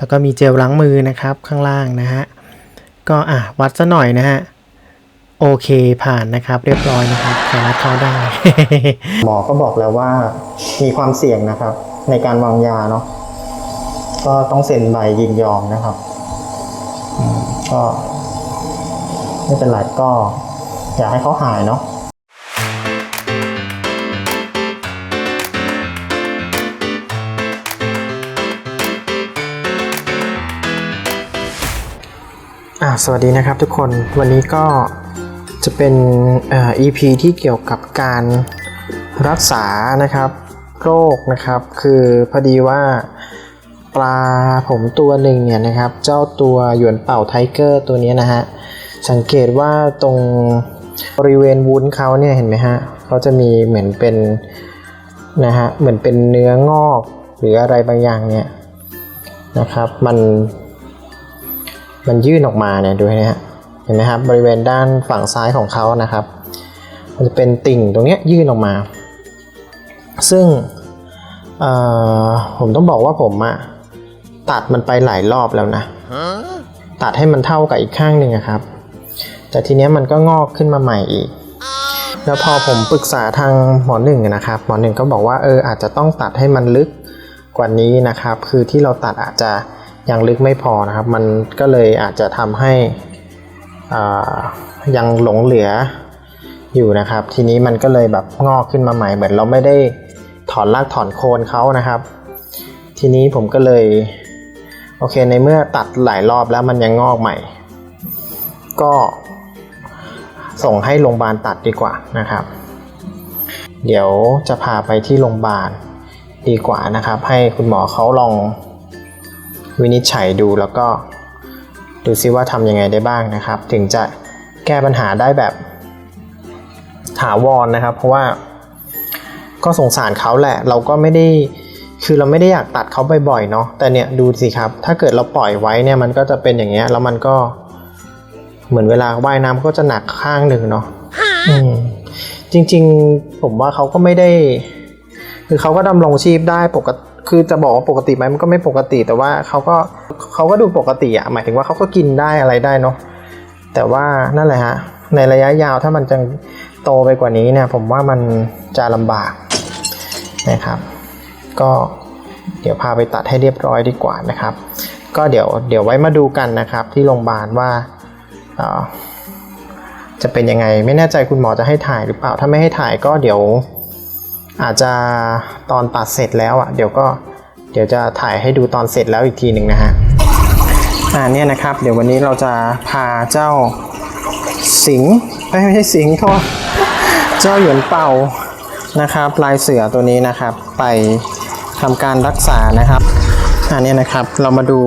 แล้วก็มีเจลล้างมือนะครับข้างล่างนะฮะก็อะวัดซะหน่อยนะฮะโอเคผ่านนะครับ เรียบร้อยนะครับสามารถเข้าได้ หมอก็บอกแล้วว่ามีความเสี่ยงนะครับ ในการวางยาเนาะก็ต้องเซ็นใบยินยอมนะครับก็ไม่เป็นไรก็ อยากให้เขาหายเนาะ สวัสดีนะครับทุกคนวันนี้ก็จะเป็นเอ่อ EP ที่เกี่ยวกับการรักษานะครับโรคนะครับคือพอดีว่าปลาผมตัวหนึ่งเนี่ยนะครับเจ้าตัวหยวนเป่าไทเกอร์ตัวนี้นะฮะสังเกตว่าตรงบริเวณวุ้นเขาเนี่ยเห็นไหมฮะเขาจะมีเหมือนเป็นนะฮะเหมือนเป็นเนื้องอกหรืออะไรบางอย่างเนี่ยนะครับมัน มันยื่นออกมาเนี่ยดูนะฮะเห็นไหมครับบริเวณด้านฝั่งซ้ายของเขานะครับ มันจะเป็นติ่งตรงนี้ยื่นออกมา ซึ่งผมต้องบอกว่าผมอะตัดมันไปหลายรอบแล้วนะตัดให้มันเท่ากับอีกข้างหนึ่งอะครับ แต่ทีเนี้ยมันก็งอกขึ้นมาใหม่อีก แล้วพอผมปรึกษาทางหมอหนึ่งนะครับ หมอหนึ่งก็บอกว่าเอออาจจะต้องตัดให้มันลึกกว่านี้นะครับ คือที่เราตัดอาจจะ ยังลึกไม่พอนะครับ มันก็เลยอาจจะทำให้ยังหลงเหลืออยู่นะครับ ทีนี้มันก็เลยแบบงอกขึ้นมาใหม่ เหมือนเราไม่ได้ถอนรากถอนโคนเขานะครับ ทีนี้ผมก็เลยโอเคในเมื่อตัดหลายรอบแล้วมันยังงอกใหม่ ก็ส่งให้โรงพยาบาลตัดดีกว่านะครับ เดี๋ยวจะพาไปที่โรงพยาบาลดีกว่านะครับ ให้คุณหมอเขาลอง วินิจฉัยดูแล้วก็ดูซิว่าทำยังไงได้บ้างนะครับ ถึงจะแก้ปัญหาได้แบบถาวรนะครับ เพราะว่าก็สงสารเขาแหละ เราก็ไม่ได้คือเราไม่ได้อยากตัดเขาบ่อยๆเนาะแต่เนี่ยดูสิครับ ถ้าเกิดเราปล่อยไว้เนี่ยมันก็จะเป็นอย่างเงี้ยแล้วมันก็เหมือนเวลาว่ายน้ำก็จะหนักข้างหนึ่งเนาะอืมจริง ๆ ผมว่าเขาก็ไม่ได้ คือเขาก็ดำรงชีพได้ปกติ คือจะบอกว่าปกติไหมมันก็ไม่ปกติ แต่ว่าเขาก็เขาก็ดูปกติอะหมายถึงว่าเขาก็กินได้อะไรได้เนาะแต่ว่านั่นแหละฮะในระยะยาวถ้ามันจะโตไปกว่านี้เนี่ย ผมว่ามันจะลำบากนะครับ ก็เดี๋ยวพาไปตัดให้เรียบร้อยดีกว่านะครับ ก็เดี๋ยวเดี๋ยวไว้มาดูกันนะครับ ที่โรงพยาบาลว่าจะเป็นยังไงไม่แน่ใจคุณหมอจะให้ถ่ายหรือเปล่าถ้าไม่ให้ถ่ายก็เดี๋ยว อาจจะตอนตัดเสร็จแล้วอะเดี๋ยวก็เดี๋ยวจะถ่ายให้ดูตอนเสร็จแล้วอีกทีหนึ่งนะฮะอ่าเนี่ยนะครับ เดี๋ยววันนี้เราจะพาเจ้าสิงไม่ใช่สิงโทษเจ้าหยวนเป่านะครับลายเสือตัวนี้นะครับ ไปทำการรักษานะครับอันนี้นะครับเรามาดู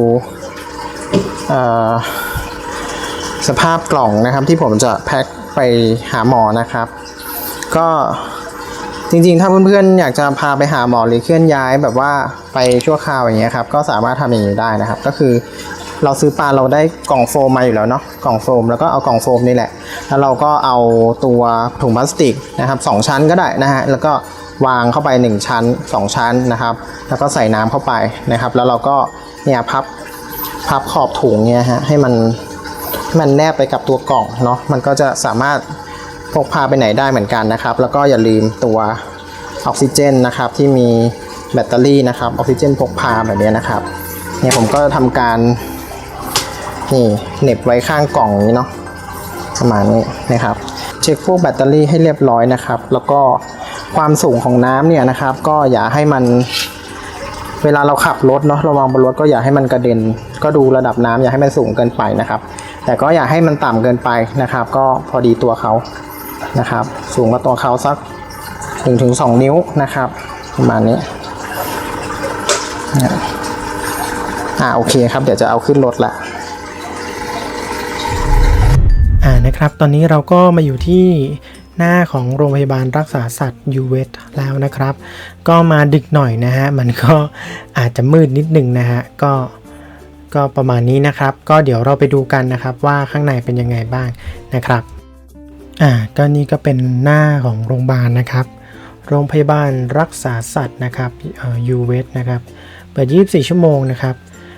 สภาพกล่องนะครับที่ผมจะแพ็คไปหาหมอนะครับ ก็ จริงๆ ถ้าเพื่อนๆ อยากจะพาไปหาหมอหรือเคลื่อนย้ายแบบว่าไปชั่วคราวอย่างเงี้ยครับ ก็สามารถทำอย่างนี้ได้นะครับ ก็คือเราซื้อปลาเราได้กล่องโฟมมาอยู่แล้วเนาะ กล่องโฟมแล้วก็เอากล่องโฟมนี่แหละ แล้วเราก็เอาตัวถุงพลาสติกนะครับสองชั้นก็ได้นะฮะ แล้วก็วางเข้าไป 1 ชั้น 2 ชั้นนะครับ แล้วก็ใส่น้ำเข้าไปนะครับ แล้วเราก็เนี่ยพับพับขอบถุงเนี่ยฮะให้มันให้มันแนบไปกับตัวกล่องเนาะ มันก็จะสามารถ พกพาไปไหนได้เหมือนกันนะครับ แล้วก็อย่าลืมตัวออกซิเจนนะครับที่มีแบตเตอรี่นะครับออกซิเจนพกพาแบบนี้นะครับเนี่ยผมก็ทำการนี่เหน็บไว้ข้างกล่องนี้เนาะประมาณนี้นะครับ เช็คพวกแบตเตอรี่ให้เรียบร้อยนะครับ แล้วก็ความสูงของน้ำเนี่ยนะครับ ก็อย่าให้มันเวลาเราขับรถเนาะระวังบนรถก็อย่าให้มันกระเด็น ก็ดูระดับน้ำอย่าให้มันสูงเกินไปนะครับ แต่ก็อย่าให้มันต่ำเกินไปนะครับ ก็พอดีตัวเขา นะครับ สูงกว่าตัวเขาสัก1นถึงสนิ้วนะครับ ประมาณนี้นี่ยอ่าโอเคครับ เดี๋ยวจะเอาขึ้นรถละอ่านะครับ ตอนนี้เราก็มาอยู่ที่หน้าของโรงพยาบาลรักษาสัตว์ยูเวทแล้วนะครับ ก็มาดึกหน่อยนะฮะ มันก็อาจจะมืดนิดหนึ่งนะฮะ ก็ก็ประมาณนี้นะครับ ก็เดี๋ยวเราไปดูกันนะครับว่าข้างในเป็นยังไงบ้างนะครับ อ่าก็นี่ก็เป็นหน้าของโรงพยาบาลนะครับ โรงพยาบาลรักษาสัตว์นะครับอ่อยูเวทนะครับ เปิด 24 ชั่วโมงนะครับ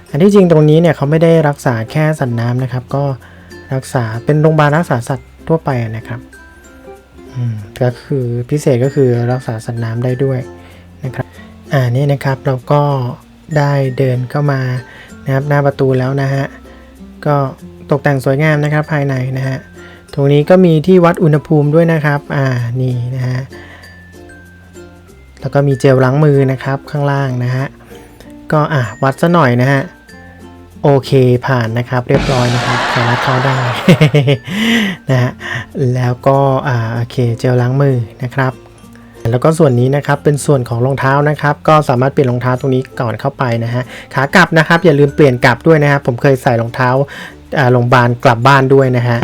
อันที่จริงตรงนี้เนี่ยเขาไม่ได้รักษาแค่สัตว์น้ำนะครับ ก็รักษาเป็นโรงพยาบาลรักษาสัตว์ทั่วไปนะครับอืมก็คือพิเศษก็คือรักษาสัตว์น้ำได้ด้วยนะครับอ่านี่นะครับเราก็ได้เดินเข้ามานะครับหน้าประตูแล้วนะฮะก็ตกแต่งสวยงามนะครับภายในนะฮะ ตรงนี้ก็มีที่วัดอุณหภูมิด้วยนะครับ อ่า นี่นะฮะ แล้วก็มีเจลล้างมือนะครับข้างล่างนะฮะ ก็อะวัดซะหน่อยนะฮะ โอเคผ่านนะครับเรียบร้อยนะครับสามารถเข้าได้นะฮะ แล้วก็อ่าโอเคเจลล้างมือนะครับแล้วก็ส่วนนี้นะครับเป็นส่วนของรองเท้านะครับ ก็สามารถเปลี่ยนรองเท้าตรงนี้ก่อนเข้าไปนะฮะขากลับนะครับอย่าลืมเปลี่ยนกลับด้วยนะครับผมเคยใส่รองเท้าอ่า โรงพยาบาลกลับบ้านด้วยนะฮะ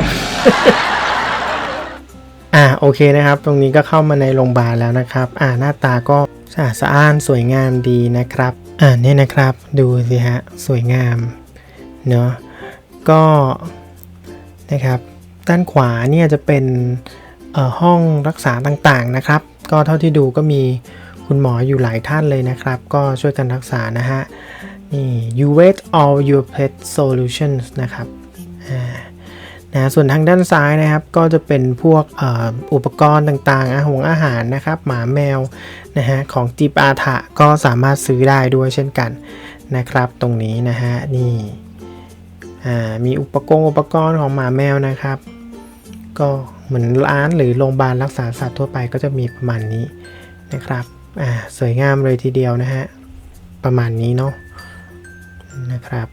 อ่าโอเคนะครับ ตรงนี้ก็เข้ามาในโรงพยาบาลแล้วนะครับ อ่าหน้าตาก็สะอาดสะอ้านสวยงามดีนะครับ อ่าเนี่ยนะครับ ดูสิฮะสวยงามเนาะก็นะครับ ด้านขวาเนี่ยจะเป็นห้องรักษาต่างๆนะครับ ก็เท่าที่ดูก็มีคุณหมออยู่หลายท่านเลยนะครับ ก็ช่วยกันรักษานะฮะ นี่ you wait all your pet solutions นะครับนะส่วนทางด้านซ้ายนะครับก็จะเป็นพวกอ,อุปกรณ์ต่างๆ อาหงอาหารนะครับ หมาแมวนะฮะของจีปาถะก็สามารถซื้อได้ด้วยเช่นกันนะครับ ตรงนี้นะฮะนี่มีอุปกรณ์อุปกรณ์ของหมาแมวนะครับ ก็เหมือนร้านหรือโรงพยาบาลรักษาสัตว์ทั่วไปก็จะมีประมาณนี้นะครับสวยงามเลยทีเดียวนะฮะประมาณนี้เนาะ นะครับ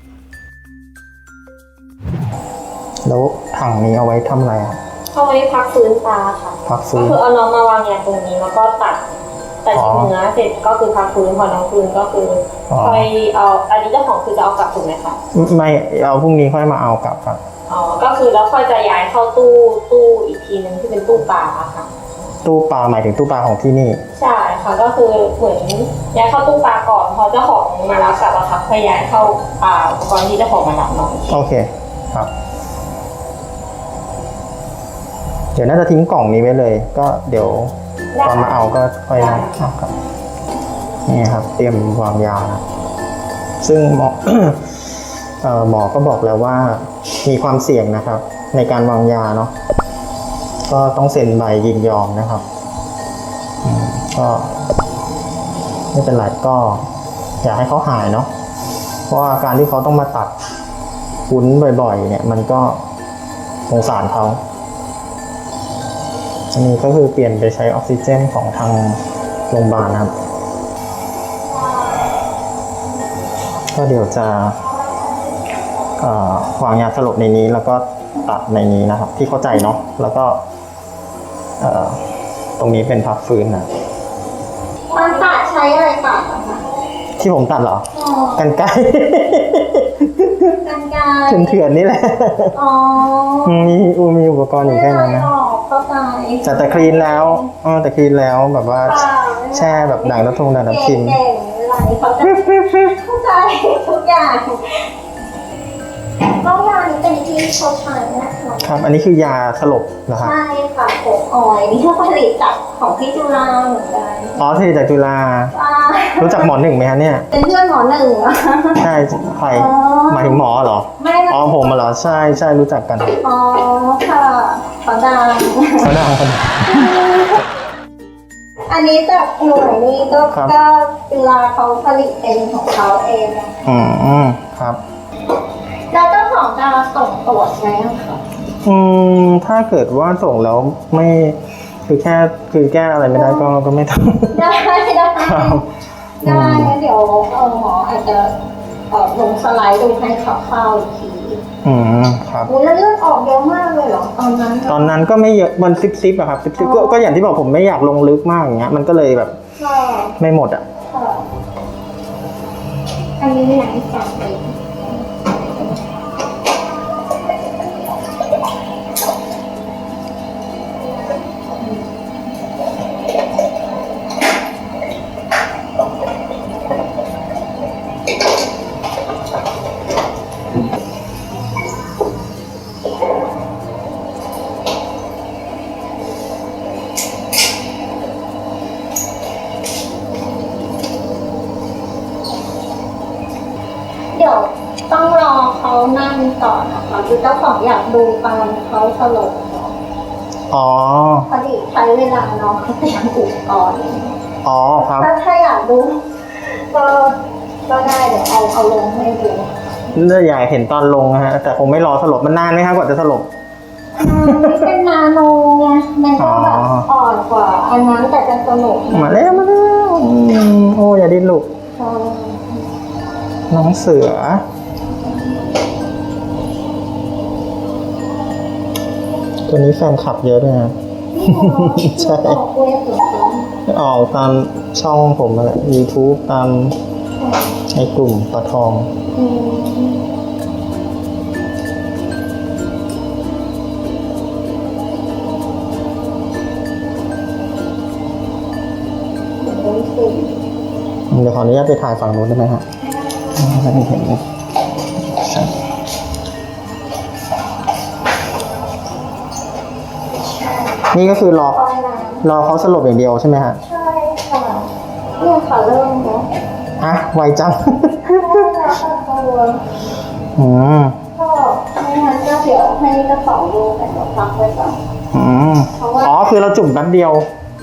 แล้วถังนี้เอาไว้ทำอะไรอะเอาไว้พักฟื้นตาค่ะ พักฟื้ก็นคือเอาน้องมาวางยาตรงนี้แล้วก็ตัดตัดอ๋อชิ้นเนื้อเสร็จก็คือพักฟื้นพอน้องฟื้นก็คือออ ค่อยเอาอันนี้เจ้าของคือจะเอากลับถูกไหมคะไม่เอาพรุ่งนี้ค่อยมาเอากลับครับอ๋อก็คือแล้วค่อยจะย้ายเข้าตู้ตู้อีกทีหนึงที่เป็นตู้ปลาอะค่ะ ตู้ปลาหมายถึงตู้ปลาของที่นี่ ใช่ค่ะก็คือเหมือนย้ายเข้าตู้ปลาก่อนพอเจ้าของมารับกลับอะค่ะค่อยย้ายเข้าอ่าอุปกรณ์ที่เจ้าของมารับน้องอีกทีโอเคครับ เดี๋ยวน่าจะทิ้งกล่องนี้ไว้เลย ก็เดี๋ยวตอนมาเอาก็ค่อยนะเอาครับนี่ครับ เตรียมวางยานะซึ่งหมอเอ่อหมอก็บอกแล้วว่ามีความเสี่ยงนะครับ ในการวางยาเนาะ ก็ต้องเซ็นใบยินยอมนะครับ ก็ไม่เป็นไรก็อยากให้เขาหายเนาะเพราะว่าการที่เขาต้องมาตัดวุ้นบ่อย ๆ เนี่ย มันก็สงสารเขาอันนี้ก็คือเปลี่ยนไปใช้ออกซิเจนของทางโรงพยาบาลครับ ก็เดี๋ยวจะวางยาสลบในนี้แล้วก็ตัดในนี้นะครับ ที่เข้าใจเนาะแล้วก็ ตรงนี้เป็นพักฟื้นนะมันตัดใช้อะไรตัดอะคะที่ผมตัดเหรอ อ๋อกันไกล กันไกรเถื่อนๆนี่แหละอ๋อมีอูมีอุปกรณ์อยู่แค่นั้นนะ ไม่ได้ออกเข้าใจแต่แต่คลีนแล้วเออแต่คลีนแล้วแบบว่าค่ะแช่แบบด่างน้ำทงด่างน้ำทิม เก่งๆอะไรเขาจะเข้าใจทุกอย่างก็ยานี้ เป็นที่เขาใช้นะคะครับ อันนี้คือยาสลบนะครับใช่ค่ะผมออยนี่เขาผลิตจากของพี่จุฬาเหมือนกันอ๋อที่จากจุฬาใช่รู้จักหมอหนึ่งไหมฮะเนี่ย เป็นเพื่อนหมอหนึ่งอะใช่ใครอ๋อหมายถึงหมอเหรอ ไม่ไม่อ๋อผมเหรอ ใช่ใช่รู้จักกันอ๋อค่ะเขาดังเขาดังคนอันนี้จากหน่วยนี้ก็ครับ ก็จุฬาเขาผลิตเป็นของเขาเองนะอืมอืมครับ แล้วเจ้าของจะส่งตรวจไหมอะคะอืมถ้าเกิดว่าส่งแล้วไม่คือแค่คือแก้อะไรไม่ได้ก็ก็ไม่ต้อง ได้ได้ครับได้งั้นเดี๋ยวเออหมออาจจะเออลงสไลด์ดูให้คร่าวๆอีกทีอืมครับ โอ้แล้วเลือดออกเยอะมากเลยเหรอตอนนั้นตอนนั้นก็ไม่เยอะมันซิปซิปอะครับซิปซิปก็ก็อย่างที่บอกผมไม่อยากลงลึกมากอย่างเงี้ยมันก็เลยแบบค่ะไม่หมดอะค่ะอันนี้ไหนจับเองเดี๋ย จ้าของอยากดูตอนเขาสลบอ๋อ พอดีใช้เวลาน้องเขาเตรียมอุปกรณ์อ๋อครับ ถ้าถ้าอยากดูก็ก็ได้เดี๋ยวเอาเอาลงให้ดูเนื้อใหญ่เห็นตอนลงนะฮะ แต่คงไม่รอสลบมันนานไหมครับกว่าจะสลบมันไม่เป็นนาโนไงมันก็แบบอ๋ออ่อนกว่าอันนั้นแต่จะสนุกมาแล้วมาแล้วอืมโอ้อย่าดิ้นลูกใช่น้องเสือ ตัวนี้แฟนคลับเยอะด้วยนะใช่ออกเวฟเหรอคะออกตามช่องผมมาแหละ YouTube ตามในกลุ่มปลาทองอืมเดี๋ยวดูสิเดี๋ยวขออนุญาตไปถ่ายฝั่งนู้นได้ไหมฮะจะได้เห็น นี่ก็คือรอปล่อยน้ำรอเขาสลบอย่างเดียวใช่ไหมฮะใช่ค่ะเนี่ยค่ะเริ่มแล้วฮะไวจังใช่แล้วค่ะตัวอืมก็ไม่งั้นก็เดี๋ยวให้กระเป๋าดูแต่เดี๋ยวพักไว้ก่อนอืมเพราะว่าอ๋อคือเราจุ่มแป๊บเดียว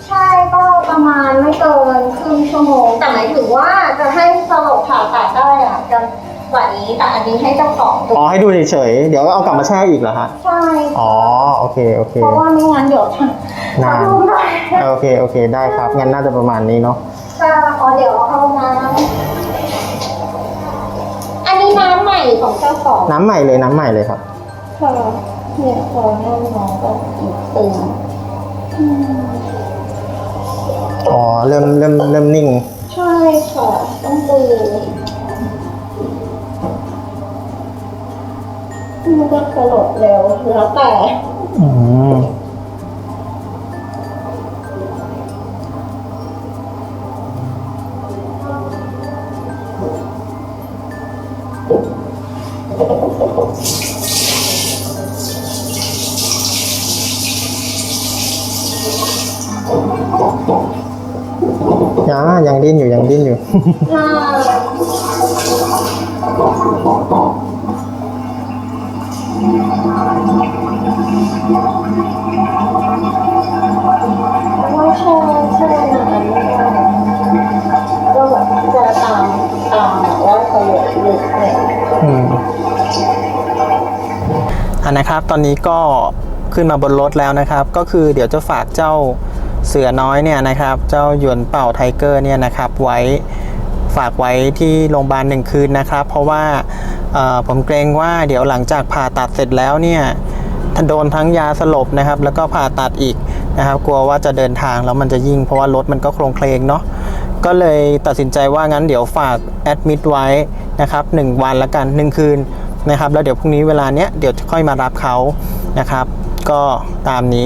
ใช่ก็ประมาณไม่เกินครึ่งชั่วโมงแต่หมายถึงว่าจะให้สลบผ่าตัดได้อะจะ กว่านี้แต่อันนี้ให้เจ้าของดูอ๋อให้ดูเฉยๆเดี๋ยวเอากลับมาแช่อีกเหรอฮะใช่อ๋อโอเคโอเคเพราะว่าไม่งั้นเดี๋ยวจะนานจะดูได้โอเคโอเคได้ครับงั้นน่าจะประมาณนี้เนาะค่ะอ๋อเดี๋ยวเอาน้ำอันนี้น้ำใหม่ของเจ้าของน้ำใหม่เลยน้ำใหม่เลยครับค่ะเนี่ยพอแน่นน้องก็ตึงอืมอ๋อเริ่มเริ่มเริ่มนิ่ง ใช่ค่ะต้อง ดูมันก็สลดเร็วแล้วแต่อืมยังยังดิ้นอยู่ยังดิ้นอยู่ค่ะ นะครับ ตอนนี้ก็ขึ้นมาบนรถแล้วนะครับ ก็คือเดี๋ยวจะฝากเจ้าเสือน้อยเนี่ยนะครับ เจ้าหยวนเป่าไทเกอร์เนี่ยนะครับ ไว้ฝากไว้ที่โรงพยาบาลหนึ่งคืนนะครับ เพราะว่าผมเกรงว่าเดี๋ยวหลังจากผ่าตัดเสร็จแล้วเนี่ยถ้าโดนทั้งยาสลบนะครับ แล้วก็ผ่าตัดอีกนะครับ กลัวว่าจะเดินทางแล้วมันจะยิ่งเพราะว่ารถมันก็โครงเคลงเนาะก็เลยตัดสินใจว่างั้นเดี๋ยวฝากแอดมิดไว้นะครับ1วันละกัน 1 คืน นะครับ แล้วเดี๋ยวพรุ่งนี้เวลาเนี้ยเดี๋ยวจะค่อยมารับเขานะครับ ก็ตามนี้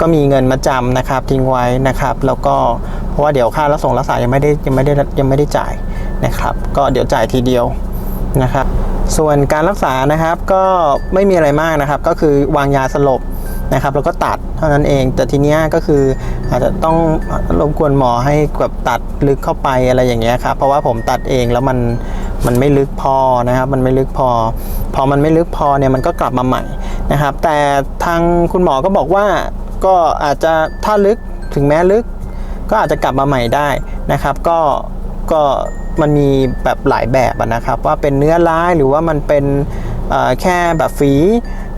ก็มีเงินมาจำนะครับทิ้งไว้นะครับ แล้วก็เพราะว่าเดี๋ยวค่ารับส่งรักษายังไม่ได้ยังไม่ได้ยังไม่ได้จ่ายนะครับ ก็เดี๋ยวจ่ายทีเดียวนะครับ ส่วนการรักษานะครับก็ไม่มีอะไรมากนะครับ ก็คือวางยาสลบนะครับแล้วก็ตัดเท่านั้นเอง แต่ทีเนี้ยก็คืออาจจะต้องรบกวนหมอให้แบบตัดลึกเข้าไปอะไรอย่างเงี้ยครับเพราะว่าผมตัดเองแล้วมัน มันไม่ลึกพอนะครับ มันไม่ลึกพอ พอมันไม่ลึกพอเนี่ยมันก็กลับมาใหม่นะครับ แต่ทางคุณหมอก็บอกว่าก็อาจจะถ้าลึกถึงแม้ลึก ก็อาจจะกลับมาใหม่ได้นะครับ ก็ก็มันมีแบบหลายแบบนะครับ ว่าเป็นเนื้อร้ายหรือว่ามันเป็นแค่แบบฝี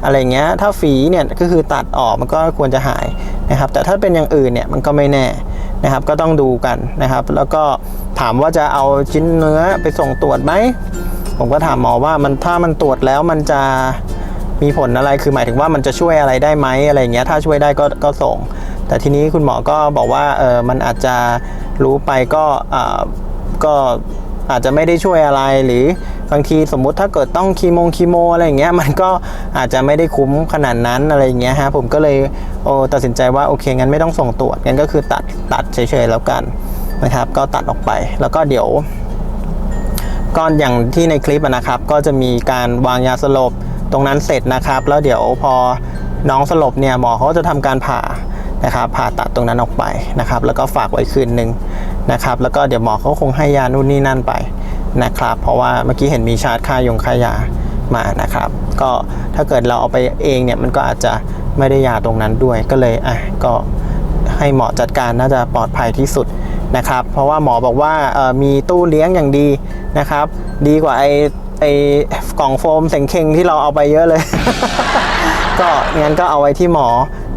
อะไรเงี้ยถ้าฝีเนี่ยก็คือตัดออกมันก็ควรจะหายนะครับ แต่ถ้าเป็นอย่างอื่นเนี่ยมันก็ไม่แน่ นะครับก็ต้องดูกันนะครับ แล้วก็ถามว่าจะเอาชิ้นเนื้อไปส่งตรวจไหม ผมก็ถามหมอว่ามันถ้ามันตรวจแล้วมันจะมีผลอะไรคือหมายถึงว่ามันจะช่วยอะไรได้ไหมอะไรอย่างเงี้ยถ้าช่วยได้ก็ก็ส่ง แต่ทีนี้คุณหมอก็บอกว่าเออมันอาจจะรู้ไปก็อ่าก็อาจจะไม่ได้ช่วยอะไรหรือ บางทีสมมุติถ้าเกิดต้องคีโมงคีโมอะไรอย่างเงี้ยมันก็อาจจะไม่ได้คุ้มขนาดนั้นอะไรอย่างเงี้ยฮะผมก็เลยโอ้ตัดสินใจว่าโอเคงั้นไม่ต้องส่งตรวจงั้นก็คือตัดตัดเฉยๆแล้วกันนะครับ ก็ตัดออกไปแล้วก็เดี๋ยวก็อย่างที่ในคลิปนะครับ ก็จะมีการวางยาสลบตรงนั้นเสร็จนะครับ แล้วเดี๋ยวพอน้องสลบเนี่ยหมอเขาจะทำการผ่านะครับ ผ่าตัดตรงนั้นออกไปนะครับ แล้วก็ฝากไว้คืนหนึ่งนะครับ แล้วก็เดี๋ยวหมอเขาคงให้ยานู่นนี่นั่นไป นะครับ เพราะว่าเมื่อกี้เห็นมีชาร์จค่ายงค่ายามานะครับ ก็ถ้าเกิดเราเอาไปเองเนี่ยมันก็อาจจะไม่ได้ยาตรงนั้นด้วยก็เลยอะก็ให้หมอจัดการน่าจะปลอดภัยที่สุดนะครับ เพราะว่าหมอบอกว่ามีตู้เลี้ยงอย่างดีนะครับ ดีกว่าไอไอกล่องโฟมเสงเคงที่เราเอาไปเยอะเลย ก็งั้นก็เอาไว้ที่หมอ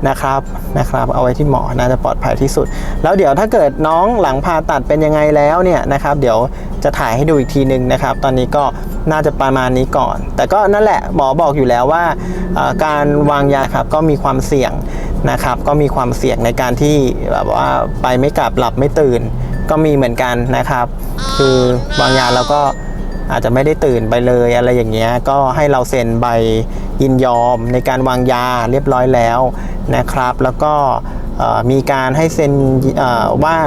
นะครับนะครับ เอาไว้ที่หมอน่าจะปลอดภัยที่สุด แล้วเดี๋ยวถ้าเกิดน้องหลังผ่าตัดเป็นยังไงแล้วเนี่ยนะครับเดี๋ยวจะถ่ายให้ดูอีกทีนึงนะครับ ตอนนี้ก็น่าจะประมาณนี้ก่อน แต่ก็นั่นแหละหมอบอกอยู่แล้วว่าการวางยาครับก็มีความเสี่ยงนะครับ ก็มีความเสี่ยงในการที่แบบว่าไปไม่กลับหลับไม่ตื่น ก็มีเหมือนกันนะครับ คือวางยาแล้วก็ อาจจะไม่ได้ตื่นไปเลยอะไรอย่างเงี้ยก็ให้เราเซ็นใบยินยอมในการวางยาเรียบร้อยแล้วนะครับ แล้วก็มีการให้เซ็นว่า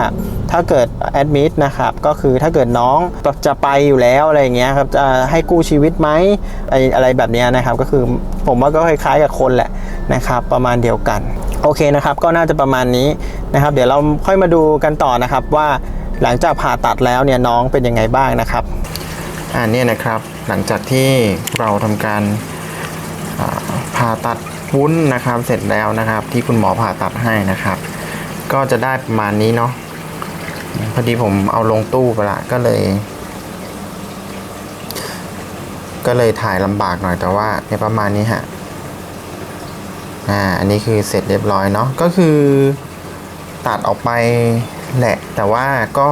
ถ้าเกิดแอดมิดนะครับก็คือถ้าเกิดน้องจะไปอยู่แล้วอะไรอย่างเงี้ยครับจะให้กู้ชีวิตไหมอะไรแบบนี้นะครับ ก็คือผมว่าก็คล้ายๆกับคนแหละนะครับ ประมาณเดียวกัน โอเคนะครับ ก็น่าจะประมาณนี้นะครับ เดี๋ยวเราค่อยมาดูกันต่อนะครับว่าหลังจากผ่าตัดแล้วเนี่ยน้องเป็นยังไงบ้างนะครับ อ่าเนี่ยนะครับหลังจากที่เราทำการผ่าตัดวุ้นนะครับเสร็จแล้วนะครับ ที่คุณหมอผ่าตัดให้นะครับ ก็จะได้ประมาณนี้เนาะพอดีผมเอาลงตู้ไปละก็เลย ก็เลยถ่ายลำบากหน่อยแต่ว่าเนี่ยประมาณนี้ฮะอ่าอันนี้คือเสร็จเรียบร้อยเนาะก็คือตัดออกไปแหละ แต่ว่าก็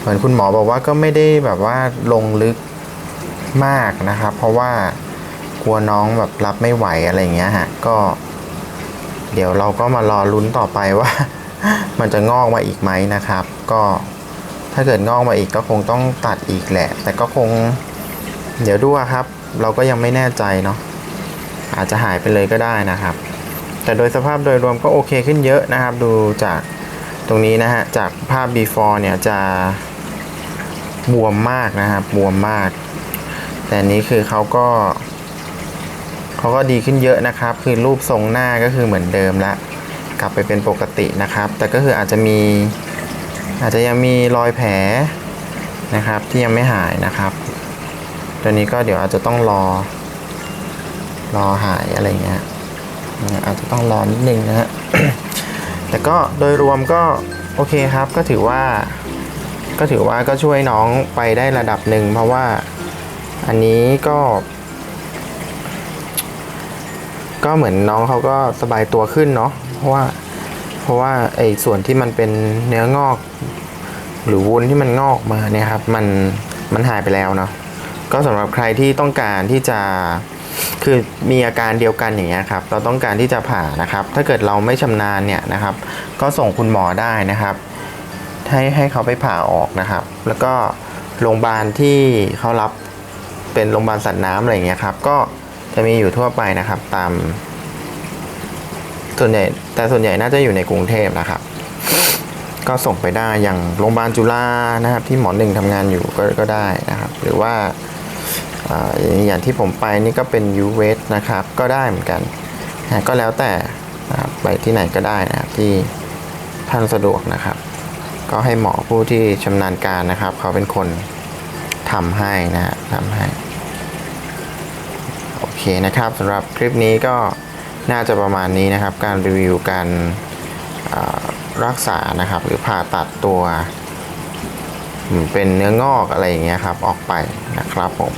เหมือนคุณหมอบอกว่าก็ไม่ได้แบบว่าลงลึกมากนะครับ เพราะว่ากลัวน้องแบบรับไม่ไหวอะไรเงี้ยฮะก็ เดี๋ยวเราก็มารอลุ้นต่อไปว่า มันจะงอกมาอีกไหมนะครับ ก็ถ้าเกิดงอกมาอีกก็คงต้องตัดอีกแหละ แต่ก็คง เดี๋ยวดูครับ เราก็ยังไม่แน่ใจเนาะอาจจะหายไปเลยก็ได้นะครับ แต่โดยสภาพโดยรวมก็โอเคขึ้นเยอะนะครับ ดูจากตรงนี้นะฮะจากภาพ before เนี่ยจะ บวมมากนะครับบวมมาก แต่นี้คือเขาก็เขาก็ดีขึ้นเยอะนะครับ คือรูปทรงหน้าก็คือเหมือนเดิมละกลับไปเป็นปกตินะครับ แต่ก็คืออาจจะมีอาจจะยังมีรอยแผลนะครับ ที่ยังไม่หายนะครับ ตัวนี้ก็เดี๋ยวอาจจะต้องรอ รอหายอะไรเงี้ยอาจจะต้องรอนิดนึงนะฮะแต่ก็โดยรวมก็โอเคครับก็ถือว่า ก็ถือว่าก็ช่วยน้องไปได้ระดับหนึ่งเพราะว่าอันนี้ก็ ก็เหมือนน้องเขาก็สบายตัวขึ้นเนาะเพราะว่าเพราะว่าไอ้ส่วนที่มันเป็นเนื้องอก หรือวุ้นที่มันงอกมาเนี่ยครับ มันมันหายไปแล้วเนาะก็สำหรับใครที่ต้องการที่จะคือมีอาการเดียวกันอย่างเงี้ยครับ เราต้องการที่จะผ่านะครับ ถ้าเกิดเราไม่ชำนาญเนี่ยนะครับ ก็ส่งคุณหมอได้นะครับ ให้ให้เขาไปผ่าออกนะครับ แล้วก็โรงพยาบาลที่เขารับเป็นโรงพยาบาลสัตว์น้ำอะไรอย่างเงี้ยครับ ก็จะมีอยู่ทั่วไปนะครับ ตาม ส่วนใหญ่แต่ส่วนใหญ่น่าจะอยู่ในกรุงเทพนะครับ ก็ส่งไปได้อย่างโรงพยาบาลจุฬานะครับ ที่หมอหนึ่งทำงานอยู่ก็ก็ได้นะครับ หรือว่าอ่าอย่างที่ผมไปนี่ก็เป็นยูเวสนะครับ ก็ได้เหมือนกันนะก็แล้วแต่นะครับไปที่ไหนก็ได้นะครับที่ท่านสะดวกนะครับ ก็ให้หมอผู้ที่ชำนาญการนะครับ เขาเป็นคนทำให้นะทำให้ โอเคนะครับสำหรับคลิปนี้ก็น่าจะประมาณนี้นะครับ การรีวิวการรักษานะครับ หรือผ่าตัดตัว เป็นเนื้องอกอะไรอย่างเงี้ยครับ ออกไปนะครับผม